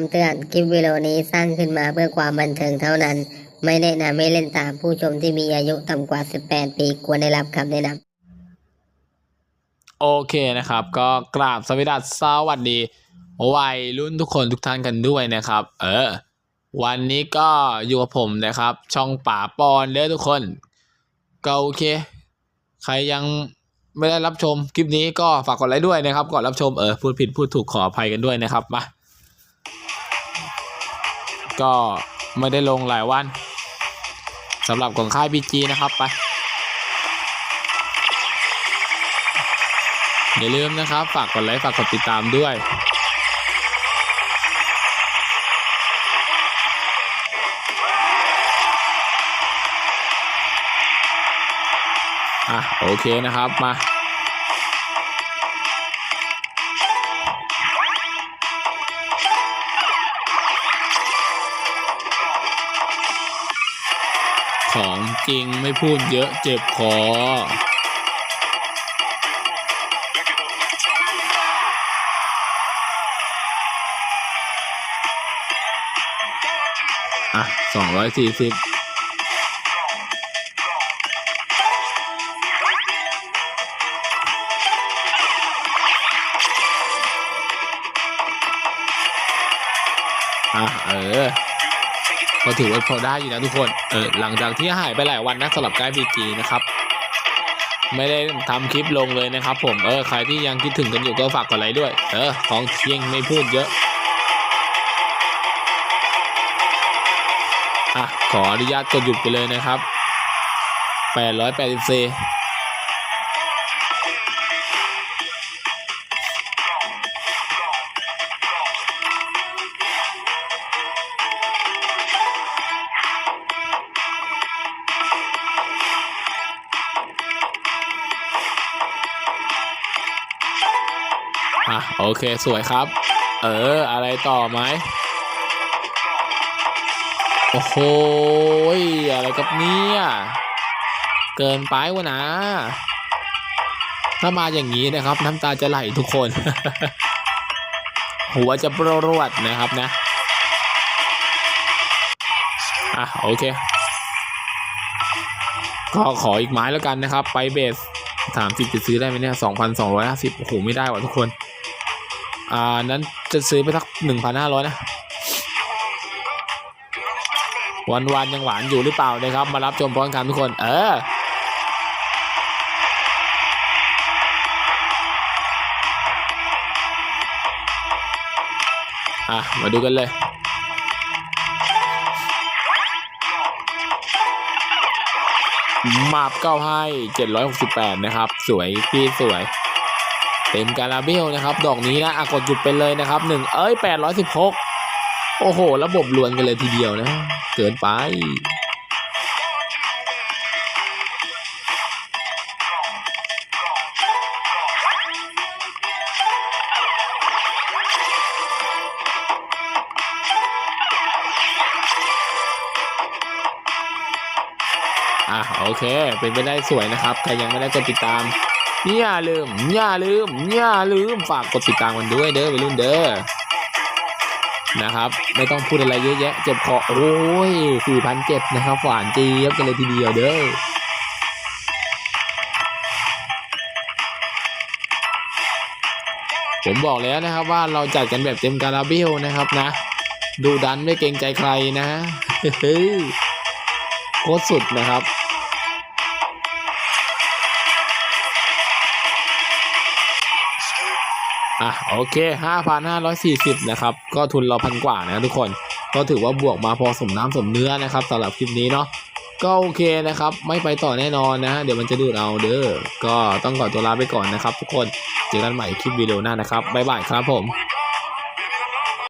คำเตือน คลิปวิดีโอนี้สร้างขึ้นมาเพื่อความบันเทิงเท่านั้น ไม่แนะนำให้เล่นตามผู้ชมที่มีอายุต่ำกว่า 18 ปีควรได้รับคำแนะนำโอเคนะครับ ก็กราบสวัสดีสวัสดีวัยรุ่นทุกคนทุกท่านกันด้วยนะครับ เออ วันนี้ก็อยู่กับผมนะครับ ช่องป่าปอนเด้อทุกคน ก็โอเค ใครยังไม่ได้รับชมคลิปนี้ก็ฝากกดไลค์ด้วยนะครับก่อนรับชมเออพูดผิดพูดถูกขออภัยกันด้วยนะครับมา ก็ไม่ได้ลงหลายวันสำหรับของค่ายพีจีนะครับไป อย่าลืมนะครับ ฝากกดไลค์ฝากกดติดตามด้วยอะโอเคนะครับมา ของจริงไม่พูดเยอะเจ็บคออะสองร้อยสี่สิบอะเออ ก็ถือว่าพอได้อยู่นะทุกคนเออหลังจากที่หายไปหลายวันนะสำหรับการพีจีนะครับไม่ได้ทำคลิปลงเลยนะครับ ผมเออใครที่ยังคิดถึงกันอยู่ก็ฝากกดไลค์ด้วย เออของเชียงไม่พูดเยอะอะขออนุญาตกดหยุดไปเลยนะครับ880 อะโอเคสวยครับ เออ อะไรต่อไหมโอ้โหอะไรกับเนี่ยเกินไปวะนะ ถ้ามาอย่างนี้นะครับ น้ำตาจะไหลทุกคน หัวจะปรรวดนะครับนะอะโอเค ก็ขออีกไม้แล้วกันนะครับ ไปเบสสามสิบจะซื้อได้ไหมเนี่ยสองพันสองร้อยห้าสิบโอ้โหไม่ได้ว่ะทุกคน อ่า นั้นจะซื้อไปสักหนึ่งพันห้าร้อยนะ วันวันยังหวานอยู่หรือเปล่านะครับ มารับชมพร้อมกันทุกคน เอออะ มาดูกันเลยมาบเก้าให้เจ็ดร้อยหกสิบแปดนะครับ สวยพี่สวย เต็มการาเบลนะครับ ดอกนี้นะอะกดหยุดไปเลยนะครับหนึ่งเอ้ยแปดร้อยสิบหกโอ้โห ระบบลวนกันเลยทีเดียวนะ เกินไป อะโอเค เป็นไปได้สวยนะครับ ใครยังไม่ได้กดติดตาม อย่าลืม อย่าลืม อย่าลืม ฝากกดติดตามกันด้วยเด้อวัยรุ่นเด้อ นะครับ ไม่ต้องพูดอะไรเยอะแยะ เจ็บคอโอ้ยสี่พันเจ็ดนะครับ หวานเจี๊ยบกันเลยทีเดียวเด้อผมบอกแล้วนะครับว่าเราจัดกันแบบเต็มการาเบลนะครับนะ ดูดันไม่เกรงใจใครนะโคตรสุดนะครับ อะโอเค 5,540 นะครับ ก็ทุนเราพันกว่านะทุกคน ก็ถือว่าบวกมาพอสมน้ำสมเนื้อนะครับสำหรับคลิปนี้เนาะก็โอเคนะครับ ไม่ไปต่อแน่นอนนะ เดี๋ยวมันจะดูดเอาเด้อก็ต้องขอตัวลาไปก่อนนะครับ ทุกคนเจอกันใหม่คลิปวิดีโอหน้านะครับบ๊ายบายครับผม